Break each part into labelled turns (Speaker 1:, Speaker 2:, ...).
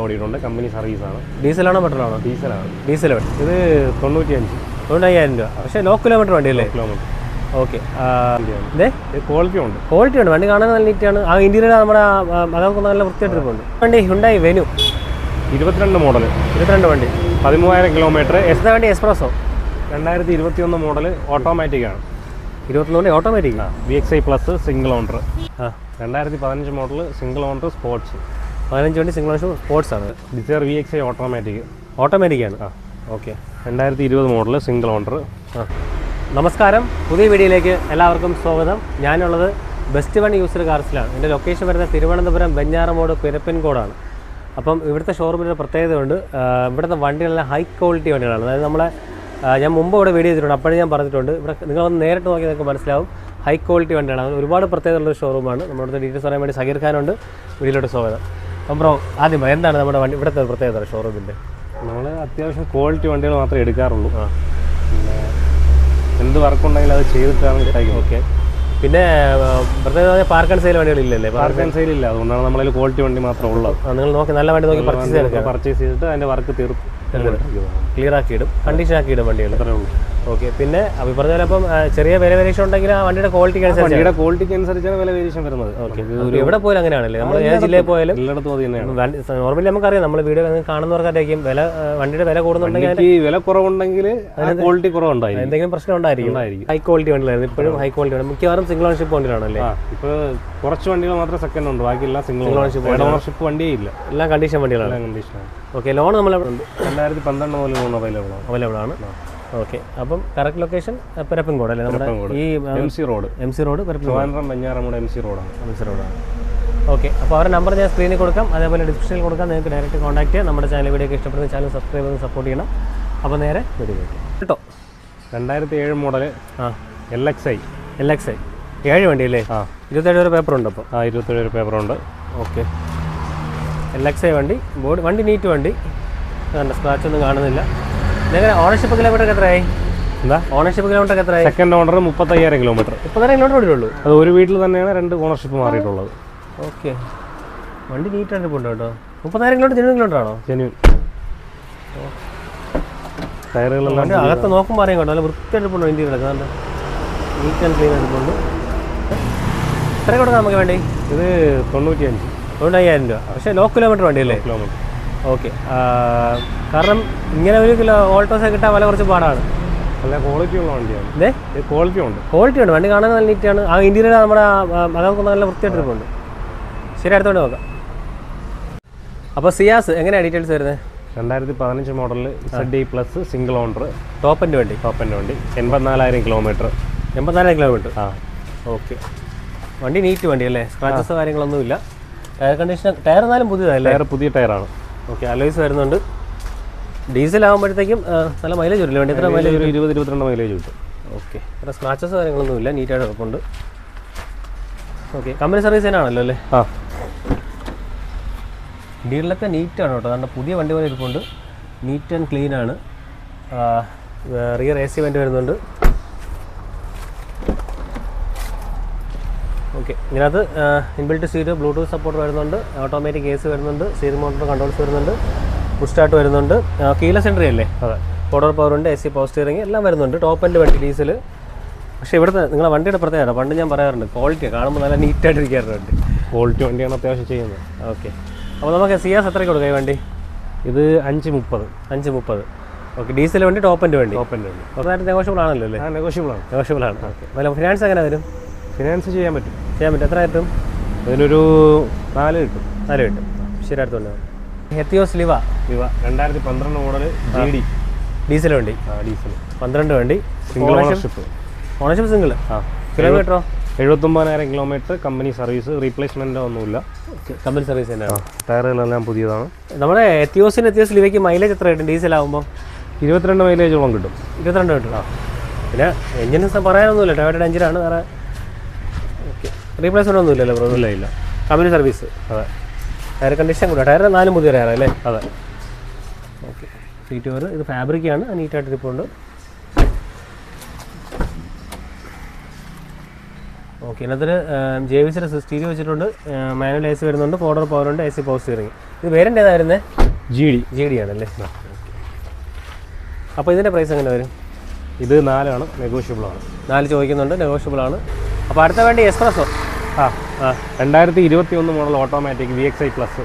Speaker 1: ഓടിയിട്ടുണ്ട്. കമ്പനി സർവീസാണ്
Speaker 2: ഡീസലാണോ പെട്രോളാണോ?
Speaker 1: ഡീസലാണ്.
Speaker 2: ഡീസൽ
Speaker 1: ഇത് തൊണ്ണൂറ്റിയഞ്ച്.
Speaker 2: തൊണ്ണൂറ്റയ്യായിരം രൂപ. പക്ഷേ low kilometre വണ്ടിയല്ലേ?
Speaker 1: Kilometre
Speaker 2: okay.
Speaker 1: Quality ഉണ്ട്.
Speaker 2: ക്വാളിറ്റി ഉണ്ട്. വണ്ടി കാണാൻ നല്ല നീറ്റാണ് ആ ഇന്റീരിയർ നമ്മുടെ അതൊക്കെ നല്ല വൃത്തിയായിട്ടിരിപ്പുണ്ട് വണ്ടി ഉണ്ടായി വെനു
Speaker 1: ഇരുപത്തിരണ്ട് മോഡൽ
Speaker 2: ഇരുപത്തിരണ്ട് വണ്ടി.
Speaker 1: പതിമൂവായിരം കിലോമീറ്റർ
Speaker 2: എസ് വണ്ടി? എക്സ്പ്രസോ
Speaker 1: രണ്ടായിരത്തി ഇരുപത്തി ഒന്ന് മോഡൽ ഓട്ടോമാറ്റിക് ആണ്.
Speaker 2: ഇരുപത്തൊന്ന് വണ്ടി automatic
Speaker 1: V X I plus single owner
Speaker 2: ആ.
Speaker 1: രണ്ടായിരത്തി പതിനഞ്ച് മോഡൽ സിംഗിൾ ഓണർ സ്പോർട്സ്
Speaker 2: പതിനഞ്ച് വണ്ടി സിംഗിൾ സ്പോർട്സ് ആണ്.
Speaker 1: Dzire V X I automatic
Speaker 2: automatic ആണ്.
Speaker 1: ആ
Speaker 2: ഓക്കെ
Speaker 1: രണ്ടായിരത്തി ഇരുപത് മോഡൽ സിംഗിൾ ഓണർ
Speaker 2: ആ. നമസ്കാരം. പുതിയ വീഡിയോയിലേക്ക് എല്ലാവർക്കും സ്വാഗതം. ഞാനുള്ളത് ബെസ്റ്റ് വൺ യൂസർ കാർസിലാണ് എന്റെ ലൊക്കേഷൻ വരുന്നത് തിരുവനന്തപുരം ബെഞ്ഞാറമോട് പിരപ്പൻകോടാണ് അപ്പം ഇവിടുത്തെ ഷോറൂമിന്റെ പ്രത്യേകതയുണ്ട്. ഇവിടുത്തെ വണ്ടികളെല്ലാം ഹൈ ക്വാളിറ്റി വണ്ടികളാണ്. അതായത് നമ്മളെ ഞാൻ മുമ്പ് ഇവിടെ വീഡിയോ ചെയ്തിട്ടുണ്ട്. അപ്പോഴും ഞാൻ പറഞ്ഞിട്ടുണ്ട്. ഇവിടെ നിങ്ങൾ ഒന്ന് നേരിട്ട് നോക്കി നിങ്ങൾക്ക് മനസ്സിലാവും. ഹൈ ക്വാളിറ്റി വണ്ടിയാണ് ഒരുപാട് പ്രത്യേകതയുള്ള ഷോറൂമാണ് നമ്മുടെ ഡീറ്റെയിൽസ് പറയാൻ വേണ്ടി സഗീർ ഖാനുണ്ട്. വീഡിയോയിലോട്ട് സ്വാഗതം. ബ്രോ ആദ്യം എന്താണ് നമ്മുടെ വണ്ടി ഇവിടുത്തെ പ്രത്യേകത ഷോറൂമിന്റെ?
Speaker 1: നമ്മൾ അത്യാവശ്യം ക്വാളിറ്റി വണ്ടികൾ മാത്രമേ എടുക്കാറുള്ളൂ.
Speaker 2: ആ.
Speaker 1: പിന്നെ എന്ത് വർക്കുണ്ടെങ്കിലും അത് ചെയ്തിട്ടാണ്
Speaker 2: ഓക്കെ. പിന്നെ പ്രത്യേകത പാർക്ക് ആൻഡ് സെയിൽ വണ്ടികളില്ലല്ലേ?
Speaker 1: പാർക്ക് ആൻഡ് സെയിൽ ഇല്ല. അതുകൊണ്ടാണ് നമ്മളതിൽ ക്വാളിറ്റി വണ്ടി മാത്രം ഉള്ളത്
Speaker 2: ആ, നിങ്ങൾ നോക്കി നല്ല വണ്ടി നോക്കി പർച്ചേസ് ചെയ്യുക
Speaker 1: പർച്ചേസ് ചെയ്തിട്ട് അതിന്റെ വർക്ക് തീർത്ത്
Speaker 2: ക്ലിയർ ആക്കി ഇടും കണ്ടീഷൻ ആക്കി ഇടും വണ്ടികൾ.
Speaker 1: അത്രേ ഉള്ളൂ.
Speaker 2: ഓക്കെ പിന്നെ അപ്പൊ പറഞ്ഞ പോലെ അപ്പം ചെറിയ വില വേരിയേഷൻ ഉണ്ടെങ്കിൽ ആ വണ്ടിയുടെ ക്വാളിറ്റിക്ക് അനുസരിച്ച്
Speaker 1: വണ്ടിയുടെ ക്വാളിറ്റിക്ക് അനുസരിച്ചാണ് വില വേരിയേഷൻ വരുന്നത്.
Speaker 2: ഓക്കെ എവിടെ പോയാലും ആണല്ലേ നമ്മൾ ഏത് ജില്ലയിൽ പോയാലും
Speaker 1: എല്ലായിടത്തും അത് തന്നെയാണ്.
Speaker 2: നോർമലി നമുക്കറിയാം നമ്മൾ വീഡിയോ കാണുന്നവർക്കായിരിക്കും വില വണ്ടിയുടെ വില കൂടുന്നുണ്ടെങ്കിൽ
Speaker 1: വില കുറവുണ്ടെങ്കിൽ ക്വാളിറ്റി കുറവുണ്ടായിരിക്കും.
Speaker 2: എന്തെങ്കിലും പ്രശ്നം ഉണ്ടായിരിക്കും. ഹൈ ക്വാളിറ്റി വണ്ടിയിലായിരുന്നു ഇപ്പോഴും ഹൈ ക്വാളിറ്റി ആണ് മിക്കവാറും സിംഗിൾ ഓൺഷിപ്പ് വണ്ടികളാണല്ലേ?
Speaker 1: ഇപ്പോൾ കുറച്ച് വണ്ടികൾ മാത്രമേ സെക്കൻഡ് ഉണ്ട് ബാക്കിയെല്ലാം സിംഗിൾ
Speaker 2: ഓണർഷിപ്പ്
Speaker 1: ഓണർഷിപ്പ് വണ്ടിയേ ഇല്ല.
Speaker 2: എല്ലാം കണ്ടീഷൻ വണ്ടികളാണ്.
Speaker 1: കണ്ടീഷനാണ്
Speaker 2: ഓക്കെ ലോൺ നമ്മൾ
Speaker 1: രണ്ടായിരത്തി പന്ത്രണ്ട് മുതൽ ലോൺ അവൈലബിൾ ആണ്.
Speaker 2: അവൈലബിൾ ആണ്. ഓക്കെ. അപ്പം കറക്റ്റ് ലൊക്കേഷൻ പെരപ്പൻകോട് അല്ലേ? നമ്മുടെ ഈ
Speaker 1: M C road
Speaker 2: M C road Perappancode.
Speaker 1: M C റോഡാണ്
Speaker 2: എം സി റോഡാണ് ഓക്കെ. അപ്പോൾ അവരുടെ നമ്പർ ഞാൻ സ്ക്രീനിൽ കൊടുക്കാം. അതേപോലെ ഡിസ്ക്രിപ്ഷനിൽ കൊടുക്കാം. നിങ്ങൾക്ക് ഡയറക്റ്റ് കോൺടാക്ട് ചെയ്യാം. നമ്മുടെ ചാനൽ വീഡിയോ ഇഷ്ടപ്പെടുന്ന ചാനൽ സബ്സ്ക്രൈബ് ചെയ്ത് സപ്പോർട്ട് ചെയ്യണം. അപ്പോൾ നേരെ വീഡിയോ കേട്ടോ.
Speaker 1: രണ്ടായിരത്തി ഏഴ് മോഡൽ
Speaker 2: ആ.
Speaker 1: L X I
Speaker 2: L X I ഏഴ് വണ്ടി അല്ലേ?
Speaker 1: ആ.
Speaker 2: ഇരുപത്തേഴ് വരെ പേപ്പർ ഉണ്ട് അപ്പോൾ
Speaker 1: ആ ഇരുപത്തേഴ് പേപ്പറുണ്ട്
Speaker 2: ഓക്കെ. എൽ എക്സ് ഐ വണ്ടി. ബോഡി വണ്ടി നീറ്റ് വണ്ടി. സ്ക്രാച്ച് ഒന്നും കാണുന്നില്ല. ഇതെങ്ങനെ ഓണർഷിപ്പ് കിലോമീറ്റർ എത്രയായി?
Speaker 1: എന്താ?
Speaker 2: ഓണർഷിപ്പ് കിലോമീറ്റർ എത്രയായി?
Speaker 1: സെക്കൻഡ് ഓണർ മുപ്പത്തയ്യായിരം കിലോമീറ്റർ
Speaker 2: മുപ്പതിനായിരം കിലോമീറ്റർ ഓടിയുള്ളൂ.
Speaker 1: അത് ഒരു വീട്ടിൽ തന്നെയാണ് രണ്ട് ഓണർഷിപ്പ് മാറിയിട്ടുള്ളത്.
Speaker 2: ഓക്കെ വണ്ടി നീറ്റായിട്ട് പോണ്ട് കേട്ടോ. മുപ്പത്തായിരം കിലോമീറ്റർ ജനുവൻ കിലോമീറ്റർ ആണോ?
Speaker 1: ജെന്യൂൻ ടയറുകളെല്ലാം
Speaker 2: വണ്ടി അകത്ത് നോക്കുമ്പോൾ അറിയാം കേട്ടോ. നല്ല വൃത്തിയായിട്ട് പോകണം ഇന്ത്യയിൽ കിടക്കുന്നുണ്ട് നീറ്റ് ആൻഡ് ക്ലീൻ ആയിട്ട് പോകുന്നു എത്ര കൊടുക്കാം നമുക്ക് വേണ്ടി?
Speaker 1: ഇത് തൊണ്ണൂറ്റിയഞ്ച്.
Speaker 2: അതുകൊണ്ട് അയ്യായിരം രൂപ. പക്ഷേ ലോ കിലോമീറ്റർ വണ്ടിയല്ലേ
Speaker 1: കിലോമീറ്റർ
Speaker 2: ഓക്കെ കാരണം ഇങ്ങനെ ഒരു കിലോ ഓൾട്ടോസ് കിട്ടാൻ വില കുറച്ച് പാടാണ്.
Speaker 1: നല്ല ക്വാളിറ്റി ഉള്ള വണ്ടിയാണ്. ക്വാളിറ്റി ഉണ്ട്.
Speaker 2: ക്വാളിറ്റി ഉണ്ട്. വണ്ടി കാണാൻ നല്ല നീറ്റാണ് ആ ഇന്ത്യയിൽ നമ്മുടെ അതൊക്കെ നല്ല വൃത്തിയായിട്ട് ഇരിപ്പുണ്ട്. ശരി അടുത്തോണ്ട് നോക്കാം. അപ്പോൾ സിയാസ് എങ്ങനെയാണ് ഡീറ്റെയിൽസ് വരുന്നത്
Speaker 1: രണ്ടായിരത്തി പതിനഞ്ച് മോഡലിൽ Z D plus single owner
Speaker 2: ടോപ്പിന്റെ വണ്ടി.
Speaker 1: ടോപ്പന്റെ വണ്ടി. എൺപത്തിനാലായിരം കിലോമീറ്റർ
Speaker 2: എൺപത്തിനാലായിരം കിലോമീറ്റർ
Speaker 1: ആ.
Speaker 2: ഓക്കെ വണ്ടി നീറ്റ് വണ്ടി അല്ലേ? സ്ക്രാച്ചസ് കാര്യങ്ങളൊന്നുമില്ല. ടയർ കണ്ടീഷൻ ടയർ എന്നാലും പുതിയതല്ലേ?
Speaker 1: ടയർ പുതിയ ടയറാണ്
Speaker 2: ഓക്കെ അലോയ്സ് വരുന്നുണ്ട്. ഡീസൽ ആകുമ്പോഴത്തേക്കും നല്ല മൈലേജ് വരില്ല? വേണ്ടി എത്ര മൈലേജ്
Speaker 1: ഒരു ഇരുപത് ഇരുപത്തിരണ്ട് മൈലേജ് കിട്ടും.
Speaker 2: ഓക്കെ. ഇവിടെ സ്ക്രാച്ചസ് കാര്യങ്ങളൊന്നും ഇല്ല നീറ്റായിട്ട് ഉറപ്പുണ്ട് ഓക്കെ കമ്പനി സർവീസ് തന്നെയാണല്ലോ അല്ലേ?
Speaker 1: ആ.
Speaker 2: ഡീലൊക്കെ നീറ്റാണ് കേട്ടോ. കാരണം പുതിയ വണ്ടി പോലെ ഇരിപ്പുണ്ട്. നീറ്റ് ആൻഡ് ക്ലീൻ ആണ്. റിയർ എ സി വണ്ടി വരുന്നുണ്ട്. ഓക്കെ ഇതിനകത്ത് ഇൻബിൽറ്റ് സീറ്റ് ബ്ലൂടൂത്ത് സപ്പോർട്ട് വരുന്നുണ്ട്. ഓട്ടോമാറ്റിക് എ സി വരുന്നുണ്ട്. സീറ്റ് മോട്ടർ കൺട്രോൾസ് വരുന്നുണ്ട്. പുഷ് സ്റ്റാർട്ട് വരുന്നുണ്ട് കീല സെന്ററി അല്ലേ?
Speaker 1: അതെ.
Speaker 2: ഓർഡർ പവർ ഉണ്ട് എ സി പവർ സ്റ്റിയറിംഗ് എല്ലാം വരുന്നുണ്ട്. ടോപ്പ് എന്റെ വണ്ടി ഡീസൽ പക്ഷേ ഇവിടുത്തെ നിങ്ങളുടെ വണ്ടിയുടെ പ്രത്യേകത പണ്ട് ഞാൻ പറയാറുണ്ട് ക്വാളിറ്റി കാണുമ്പോൾ നല്ല നീറ്റായിട്ട് ഇരിക്കാറുണ്ട്.
Speaker 1: ക്വാളിറ്റി വണ്ടിയാണ് അത്യാവശ്യം ചെയ്യുന്നത്.
Speaker 2: ഓക്കെ അപ്പോൾ നമുക്ക് സി എസ് എത്ര കൊടുക്കാം ഈ വണ്ടി?
Speaker 1: ഇത് അഞ്ച് മുപ്പത്.
Speaker 2: അഞ്ച് മുപ്പത്. ഓക്കെ ഡീസൽ വണ്ടി ടോപ്പ് എന്റെ വണ്ടി.
Speaker 1: ടോപ്പ് എന്റെ വണ്ടി.
Speaker 2: അതായത് നെഗോഷ്യബിൾ ആണല്ലോ അല്ലേ?
Speaker 1: നെഗോഷ്യബിൾ ആണ്.
Speaker 2: നെഗോഷ്യബിൾ ആണ്. ഓക്കെ അല്ല ഫിനാൻസ് എങ്ങനെ വരും?
Speaker 1: ഫിനാൻസ് ചെയ്യാൻ പറ്റും.
Speaker 2: ചെയ്യാൻ പറ്റും. എത്ര കിട്ടും?
Speaker 1: അതിനൊരു നാല് കിട്ടും.
Speaker 2: നാല് കിട്ടും. ശരി അടുത്തുണ്ട് ഹെത്തിയോസ് ലിവ
Speaker 1: ലിവ രണ്ടായിരത്തി പന്ത്രണ്ട് മോഡൽ ജി ഡി
Speaker 2: ഡീസൽ വണ്ടി.
Speaker 1: ആ ഡീസൽ
Speaker 2: പന്ത്രണ്ട് വണ്ടി.
Speaker 1: സിംഗിൾ ഓണർഷിപ്പ്
Speaker 2: ഓണർഷിപ്പ് സിംഗിൾ
Speaker 1: ആ.
Speaker 2: കിലോമീറ്ററോ
Speaker 1: എഴുപത്തൊമ്പതിനായിരം കിലോമീറ്റർ കമ്പനി സർവീസ് റീപ്ലേസ്മെന്റ് ഒന്നുമില്ല.
Speaker 2: കമ്പനി സർവീസ് തന്നെയാണ്
Speaker 1: ടയറുകളെല്ലാം പുതിയതാണ്.
Speaker 2: നമ്മുടെ എത്തിയോസിന് എത്തിയോസ് ലിവയ്ക്ക് മൈലേജ് എത്ര കിട്ടും ഡീസൽ ആകുമ്പോൾ
Speaker 1: ഇരുപത്തിരണ്ട് മൈലേജോളം കിട്ടും.
Speaker 2: ഇരുപത്തിരണ്ട് കിട്ടും. പിന്നെ എഞ്ചിന് പറയാനൊന്നുമില്ല. ടൊയോട്ടയുടെ എഞ്ചിനാണ് വേറെ ഓക്കെ റീപ്ലേസ്മെന്റ് ഒന്നുമില്ലല്ലോ
Speaker 1: ഇല്ല ഇല്ല.
Speaker 2: കമ്പനി സർവീസ്
Speaker 1: അതെ.
Speaker 2: ടയർ കണ്ടീഷൻ കൂടെ ടയർ നാല് പുതിയ ടയർ അല്ലേ?
Speaker 1: അതെ.
Speaker 2: ഓക്കെ സീറ്റ് കവർ ഇത് ഫാബ്രിക്കാണ് നീറ്റായിട്ട് ഇരിപ്പുണ്ട് ഓക്കെ ഇതിനകത്തൊരു ജെ വി സിയുടെ സ്റ്റീരിയോ വെച്ചിട്ടുണ്ട്. മാനുവൽ എ സി വരുന്നുണ്ട്. ഫോർഡർ പവർ ഉണ്ട്. എ സി പവർ സ്റ്റിയറിംഗ് ഇത് വരുന്നത്
Speaker 1: ജി ഡി
Speaker 2: ജി ഡി ആണല്ലേ? അപ്പോൾ ഇതിന്റെ പ്രൈസ് എങ്ങനെ വരും?
Speaker 1: ഇത് നാലാണ്. നെഗോഷ്യബിൾ ആണ്.
Speaker 2: നാല് ചോദിക്കുന്നുണ്ട്. നെഗോഷ്യബിൾ ആണ്. അപ്പോൾ അടുത്ത വേണ്ടി എക്സ്പ്രസ്സോ
Speaker 1: ആ ആ. രണ്ടായിരത്തി ഇരുപത്തി ഒന്ന് model automatic V X I plus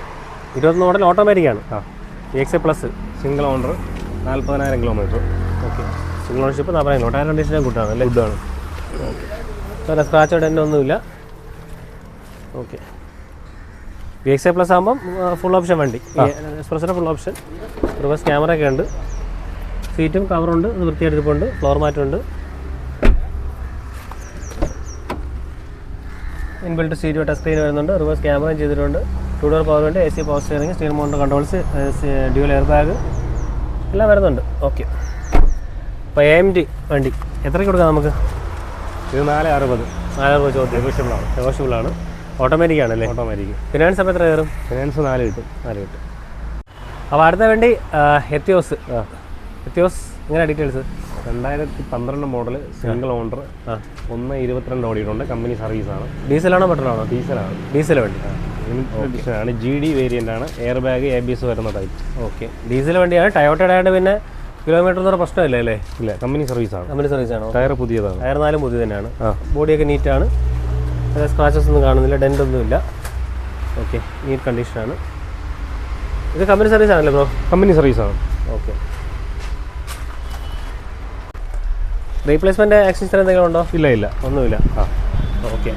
Speaker 2: ഇരുപത്തൊന്ന് മോഡൽ ഓട്ടോമാറ്റിക് ആണ്.
Speaker 1: ആ.
Speaker 2: V X I plus
Speaker 1: single owner നാൽപ്പതിനായിരം കിലോമീറ്റർ
Speaker 2: ഓക്കെ സിംഗിൾ ഓണർഷിപ്പ് നാൽപ്പതിനായിരം ടയർ കണ്ടീഷൻ കൂട്ടാണ് അല്ലേ?
Speaker 1: ഗുഡാണ്
Speaker 2: വേറെ സ്ക്രാച്ച് ഇടേണ്ട ഒന്നുമില്ല. Okay V X I plus ആകുമ്പം ഫുൾ ഓപ്ഷൻ വണ്ടി. എക്സ്പ്രസിന്റെ ഫുൾ ഓപ്ഷൻ റിവേഴ്സ് ക്യാമറ ഒക്കെ ഉണ്ട്. സീറ്റും കവറുണ്ട് ഇത് വൃത്തിയായിട്ടിരിപ്പുണ്ട് ഫ്ലോർ മാറ്റുണ്ട് ഇൻബിൽറ്റ് സ്റ്റീരിയോ ടച്ച് സ്ക്രീൻ വരുന്നുണ്ട് റിവേഴ്സ് ക്യാമറയും ചെയ്തിട്ടുണ്ട്. ടു ഡോർ പവർ ഉണ്ട് A C power steering steering mount controls dual air bag എല്ലാം വരുന്നുണ്ട്. ഓക്കെ അപ്പോൾ എ എം ടി വണ്ടി എത്രയ്ക്ക് കൊടുക്കാം നമുക്ക്?
Speaker 1: ഇത് നാല് അറുപത്
Speaker 2: നാല് അറുപത് ചോദ്യം
Speaker 1: നെഗോഷ്യബിൾ ആണ്.
Speaker 2: ഓട്ടോമാറ്റിക് ആണല്ലേ
Speaker 1: ഓട്ടോമാറ്റിക്
Speaker 2: ഫിനാൻസ് അപ്പോൾ എത്ര കയറും?
Speaker 1: ഫിനാൻസ് നാല് കിട്ടും.
Speaker 2: നാല് കിട്ടും. അപ്പോൾ അടുത്ത വേണ്ടി എത്തിയോസ് എത്തിയോസ് ഇങ്ങനെ ഡീറ്റെയിൽസ്
Speaker 1: രണ്ടായിരത്തി പന്ത്രണ്ട് മോഡൽ സിംഗിൾ ഓണർ ഒന്ന് ഇരുപത്തിരണ്ട് ഓടിയിട്ടുണ്ട്. കമ്പനി ആണ്.
Speaker 2: ഡീസലാണോ പെട്രോളാണോ?
Speaker 1: ഡീസലാണ്.
Speaker 2: ഡീസൽ വണ്ടി.
Speaker 1: ആണ് ജി ഡി വേരിയന്റ് ആണ്. Air bag A B S വരുന്ന ടൈപ്പ്
Speaker 2: ഓക്കെ. ഡീസൽ വണ്ടിയാണ്. ടയോട്ടയുടെ ആയതുകൊണ്ട് പിന്നെ കിലോമീറ്റർ എന്ന് പ്രശ്നമില്ല അല്ലേ?
Speaker 1: ഇല്ല കമ്പനി സർവീസ് ആണ്.
Speaker 2: കമ്പനി സർവീസ് ആണോ?
Speaker 1: ടയർ പുതിയതാണ്.
Speaker 2: ടയർ നാലും പുതിയ തന്നെയാണ്.
Speaker 1: ബോഡിയൊക്കെ
Speaker 2: ബോഡിയൊക്കെ നീറ്റാണ് സ്ക്രാച്ചസ് ഒന്നും കാണുന്നില്ല. ഡെന്റ് ഒന്നും ഇല്ല. ഓക്കെ. നീറ്റ് കണ്ടീഷനാണ് ഇത് കമ്പനി സർവീസ് ആണല്ലേ ബ്രോ
Speaker 1: കമ്പനി സർവീസാണ്
Speaker 2: ഓക്കെ. റീപ്ലേസ്മെന്റ് ആക്സിസ്റ്റർ എന്തെങ്കിലും ഉണ്ടോ?
Speaker 1: ഇല്ല ഇല്ല.
Speaker 2: ഒന്നുമില്ല.
Speaker 1: ആ.
Speaker 2: ഓക്കെ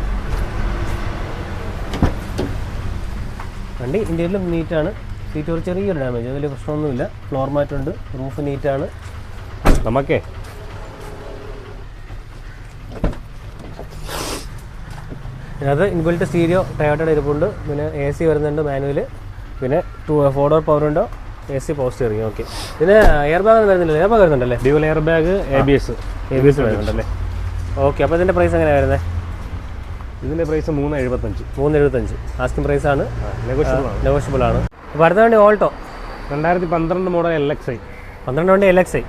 Speaker 2: വണ്ടി ഇന്ത്യയിലും നീറ്റാണ് സീറ്റ് ഒരു ചെറിയൊരു ഡാമേജ് വലിയ പ്രശ്നമൊന്നുമില്ല. ഫ്ലോർ മാറ്റുണ്ട് റൂഫ് നീറ്റാണ്
Speaker 1: നമുക്കേ.
Speaker 2: അത് ഇൻബിൽറ്റ് സ്റ്റീരിയോ ടയോട്ടയുടെ ഇരിപ്പുണ്ട്. പിന്നെ എ സി വരുന്നുണ്ട് മാനുവൽ പിന്നെ ടു ഫോർ ഡോർ പവർ ഉണ്ടോ എ സി പോസ്റ്റ് ഇറങ്ങി ഓക്കെ പിന്നെ എയർ ബാഗ് വരുന്നില്ല air bag വരുന്നുണ്ടല്ലേ?
Speaker 1: Dual air bag A B S
Speaker 2: A B S വരുന്നുണ്ടല്ലേ? Okay അപ്പോൾ ഇതിന്റെ പ്രൈസ് എങ്ങനെയാണ് വരുന്നത്
Speaker 1: ഇതിന്റെ പ്രൈസ് മൂന്ന് എഴുപത്തഞ്ച്
Speaker 2: മൂന്ന് എഴുപത്തഞ്ച് ആസ്കിംഗ് പ്രൈസ് ആണ്
Speaker 1: നെഗോഷ്യബിൾ ആണ്.
Speaker 2: നെഗോഷ്യബിൾ ആണ്. അപ്പോൾ അടുത്ത വണ്ടി ഓൾട്ടോ
Speaker 1: രണ്ടായിരത്തി പന്ത്രണ്ട് മോഡൽ എൽ എക്സ് ഐ
Speaker 2: പന്ത്രണ്ട് വണ്ടി L X I